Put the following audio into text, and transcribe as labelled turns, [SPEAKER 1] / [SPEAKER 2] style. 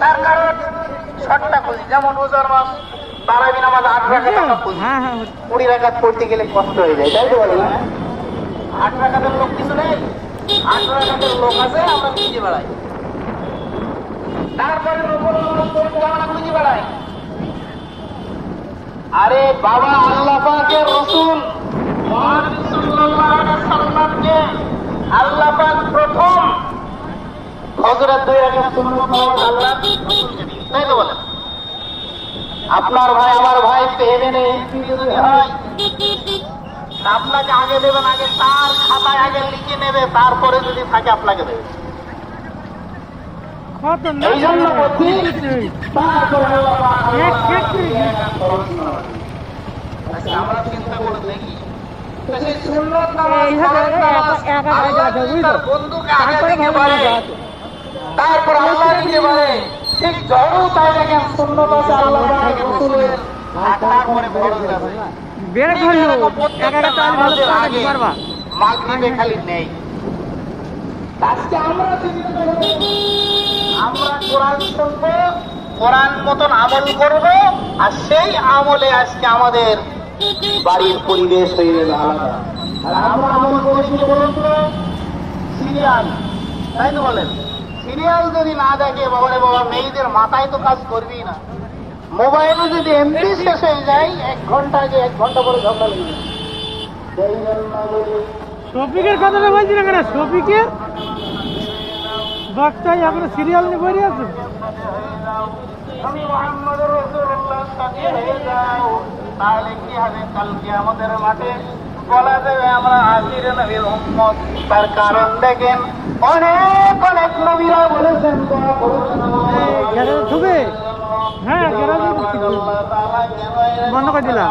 [SPEAKER 1] তার কারণ শর্টটা খুঁজি যেমন রোজার মাস তারাবি নামাজ আট রাখাত আমরা খুঁজি কুড়ি রাখাত পড়তে গেলে কষ্ট হয়ে যায় তাই তো বলে? আট রাখাতের লোক কিছু নেই? আট রাখাতের লোক আছে আমরা খুঁজে বেড়াই। তারপরে আমরা খুঁজে বেড়াই। আরে বাবা আল্লাহ পাকের রসুল। হযরত দুই রাকাত সুন্নাত আল্লাহ। তাই তো বলেন আপনার ভাই আমার ভাই পেমেন্টে এমপি যদি হয় আপনাকে আগে দেবেন আগে তার খাতায় আগে লিখে নেবে তারপরে যদি থাকে আপনাকে দেবে। এই জন্য আমরা চিন্তা করে দেখি। বন্ধুকে আগে
[SPEAKER 2] তারপর
[SPEAKER 1] আল্লাহ দিতে পারে ঠিক জড়ও তাই দেখেন সুন্নত আছে আল্লাহ রাসূলের
[SPEAKER 2] একটা ভালো
[SPEAKER 1] আগে
[SPEAKER 2] পারবা
[SPEAKER 1] মাগরিবে খালি নেই। আজকে আমরা আমরা কোরআন শুনব কোরআন মতন আমল করব আর সেই আমলে আজকে আমাদের বাড়ির পরিবেশ হয়ে যাবে আলাদা আর আমরা আমল করেছি বলুন তো? সিরিয়াল। তাই তো বলেন? সিরিয়াল যদি না দেখে বাবারে বাবা মেয়েদের মাথায় তো কাজ করবেই না। মোবাইলে যদি এমবি শেষ হয়ে যায় এক ঘণ্টা আগে এক ঘণ্টা পরে ঝগড়া লেগে যায়। সেই জন্য
[SPEAKER 2] শফিকের কথাটা বলছি না কেন? শফিকের বাচ্চাই আমরা সিরিয়াল নিয়ে বসে আছে?
[SPEAKER 1] আমি মোহাম্মদ রসুল্লাহ সাথে হয়ে যাও তাহলে কি হবে? কালকে আমাদের মাঠে বলা যাবে আমরা আখির নবীর উম্মত। তার কারণ দেখেন অনেক অনেক নবীরা বলেছেন
[SPEAKER 2] ঢুকে। হ্যাঁ বন্ধ করে দিলাম।